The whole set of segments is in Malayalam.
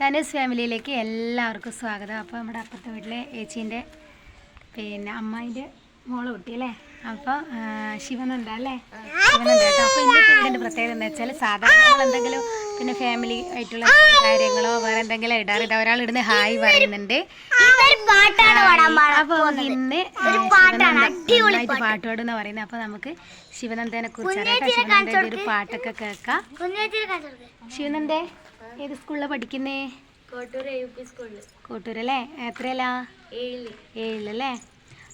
തനൂസ് ഫാമിലിയിലേക്ക് എല്ലാവർക്കും സ്വാഗതം. അപ്പോൾ നമ്മുടെ അപ്പുറത്തെ വീട്ടിലെ ഏച്ചീന്റെ പിന്നെ അമ്മായിന്റെ മോൾ കുട്ടി അല്ലേ? അപ്പോൾ ശിവനന്ദ അല്ലേ? ശിവനന്ദ കേട്ടോ. അപ്പോൾ ഇന്നത്തെ വീടിന്റെ പ്രത്യേകത എന്താ വെച്ചാൽ സാധാരണ നമ്മൾ എന്തെങ്കിലും പിന്നെ ഫാമിലി ആയിട്ടുള്ള കാര്യങ്ങളോ വേറെ എന്തെങ്കിലും ഇടാറ്. ഇത് ഒരാൾ ഇടുന്ന ഹായ് പറയുന്നുണ്ട്. അപ്പോൾ ഇന്ന് നന്നായിട്ട് പാട്ട്. എന്ന് പറയുന്നത്. അപ്പോൾ നമുക്ക് ശിവനന്ദനെ കുറിച്ച് അറിയാം. ശിവനന്ദന്റെ ഒരു പാട്ടൊക്കെ കേൾക്കാം. ശിവനന്ദേ. ഏത് സ്കൂളിലാണ് പഠിക്കുന്നേ? കോട്ടൂർ യു പി സ്കൂളിൽ കോട്ടൂരല്ലേ എത്രയല്ലാ ഏഴിൽ. ഏഴിലല്ലേ?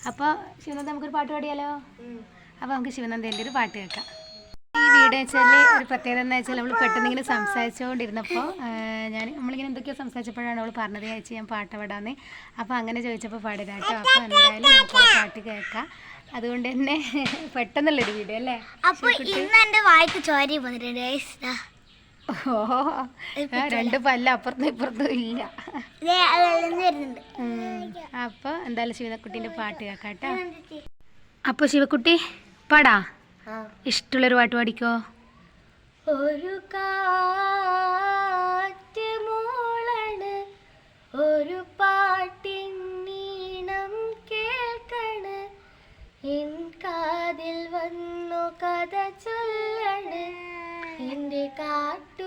അപ്പോൾ ശിവനന്ദ നമുക്കൊരു പാട്ട് പാടിയാലോ? അപ്പോൾ നമുക്ക് ശിവനന്ദേന്റെ ഒരു പാട്ട് കേൾക്കാം. ഈ വീട് വെച്ചാൽ ഒരു പ്രത്യേകത എന്ന് വെച്ചാൽ നമ്മൾ പെട്ടെന്ന് ഇങ്ങനെ സംസാരിച്ചുകൊണ്ടിരുന്നപ്പോൾ ഞാൻ നമ്മളിങ്ങനെ എന്തൊക്കെയോ സംസാരിച്ചപ്പോഴാണ് അവൾ പറഞ്ഞത് അയച്ച് ഞാൻ പാട്ട് പാടാന്ന്. അപ്പോൾ അങ്ങനെ ചോദിച്ചപ്പോൾ കേട്ടോ അപ്പോൾ എന്തായാലും നമുക്ക് പാട്ട് കേൾക്കാം. അതുകൊണ്ട് തന്നെ പെട്ടെന്നുള്ളൊരു വീഡിയോ അല്ലേ? അപ്പോൾ ഇന്ന് എന്റെ വായിക്ക് ചോരി വന്നിട്ടുണ്ട് guys. ദാ. ഓ രണ്ട് പല്ല അപ്പുറത്തും ഇപ്പുറത്തും ഇല്ല. അപ്പൊ എന്തായാലും ശിവനക്കുട്ടിന്റെ പാട്ട് കേക്കാട്ട അപ്പൊ ശിവക്കുട്ടി പാടാ. ഇഷ്ടമുള്ളൊരു പാട്ട് പാടിക്കോ? ഒരു കാറ്റ് മൂളണ് ഒരു പാട്ടിന്നീണം കേൾക്കണ്. എൻ കാതിൽ വന്നു കഥ ചൊല്ലണ്. എന്റെ കാട്ടു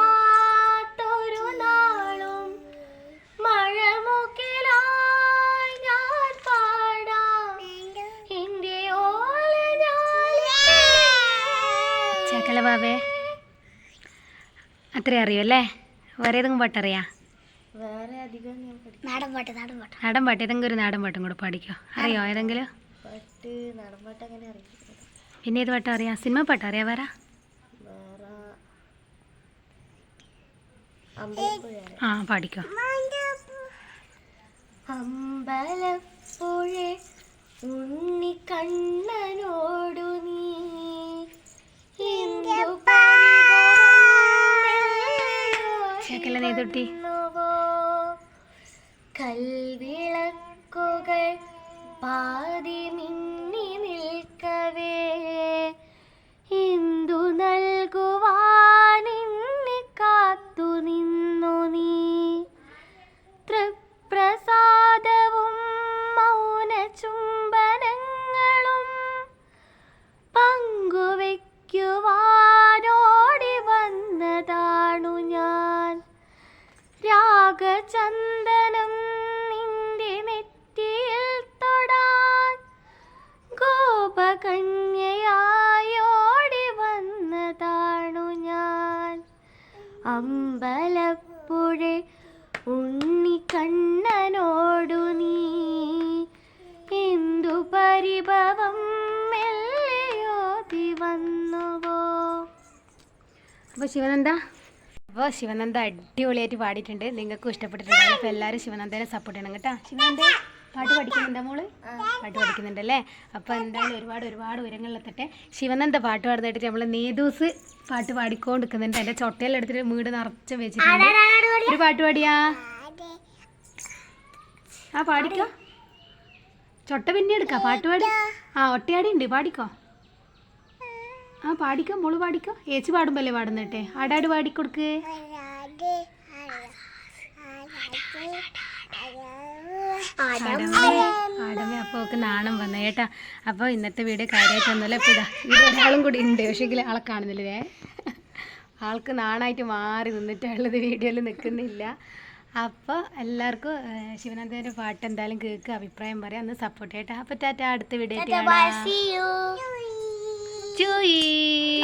കാണാത്തൊരു നാളും മഴമുക്കിലായി ഞാൻ പാടാം. എന്റെ ഓല ചക്കല ബാബേ അത്രേ അറിയുമല്ലേ വേറെ ഏതെങ്കിലും പാട്ടറിയാ വേറെ അധികം നാടൻ പാട്ട് നാടൻ പാട്ട്. നാടൻ പാട്ട് ഏതെങ്കിലും ഒരു നാടൻ പാട്ടും കൂടെ പാടിക്കോ. അറിയോ ഏതെങ്കിലും? പാട്ട് നാടൻ പാട്ട് അങ്ങനെ അറിയില്ല പിന്നെ ഏത് പാട്ട് അറിയാം? സിനിമ പാട്ട് അറിയാം വേറെ അമ്പലപ്പുഴ ആ പാടിക്കോ അമ്പലപ്പുഴ ഉണ്ണിക്കണ്ണനോടു നീ നെയ്തൊട്ടി കൽവിളക്കുകൾ പാതി രാഗചന്ദനം നിന്റെ നെറ്റിയിൽ തൊടാൻ ഗോപകന്യയായോടി വന്നതാണു ഞാൻ. അമ്പലപ്പുഴ ഉണ്ണിക്കണ്ണനോടു നീ എന്തു പരിഭവം മെല്ലയോതി വന്നുവോ? അപ്പോൾ ശിവനന്ദ അപ്പോൾ ശിവനന്ദ അടിപൊളിയായിട്ട് പാടിയിട്ടുണ്ട്. നിങ്ങൾക്കും ഇഷ്ടപ്പെട്ടിട്ടുണ്ടാവും. അപ്പോൾ എല്ലാവരും ശിവനന്ദനെ സപ്പോർട്ട് ചെയ്യണം കേട്ടോ. ശിവനന്ദ പാട്ട് പഠിക്കുന്നുണ്ടോ മോൾ? പാട്ട് പഠിക്കുന്നുണ്ടല്ലേ? അപ്പോൾ എന്തായാലും ഒരുപാട് ഒരുപാട് ഉയരങ്ങളിലെത്തട്ടെ ശിവനന്ദ പാട്ട് പാടുന്നതായിട്ട് നമ്മൾ നേദൂസ് പാട്ട് പാടിക്കൊണ്ടിരിക്കുന്നുണ്ട്. എന്റെ ചൊട്ടയിലെടുത്തിട്ട് വീട് നിറച്ച് വെച്ചിട്ടുണ്ട്. ഒരു പാട്ട് പാടിയാ? ആ പാടിക്കോ. ചൊട്ട പിന്നെ എടുക്കാം. പാട്ട് പാടി. ആ ഒട്ടയാടി ഉണ്ട്. പാടിക്കോ. ആ പാടിക്കോ മോൾ പാടിക്കോ? ഏച്ചി പാടുമ്പല്ലേ പാടുന്നേട്ടെ? ആടാട് പാടിക്കൊടുക്ക്. ആടമേ ഒക്കെ നാണം വന്ന. കേട്ടാ അപ്പോൾ ഇന്നത്തെ വീഡിയോ കാര്യമായിട്ടൊന്നുമല്ല അപ്പൊ ഇതാ ഇവിടെ ഒരാളും കൂടി ഉണ്ട്. പക്ഷേ ആളെ കാണുന്നില്ലേ ആൾക്ക് നാണായിട്ട് മാറി നിന്നിട്ടുള്ളത് വീഡിയോയിൽ നിൽക്കുന്നില്ല. അപ്പോൾ എല്ലാവർക്കും ശിവനന്ദന്റെ പാട്ട് എന്തായാലും കേൾക്കുക അഭിപ്രായം പറയാം. ഒന്ന് സപ്പോർട്ട് ചെയ്യട്ടെ. അപ്പൊ ടാറ്റ അടുത്ത വീഡിയോ 注意。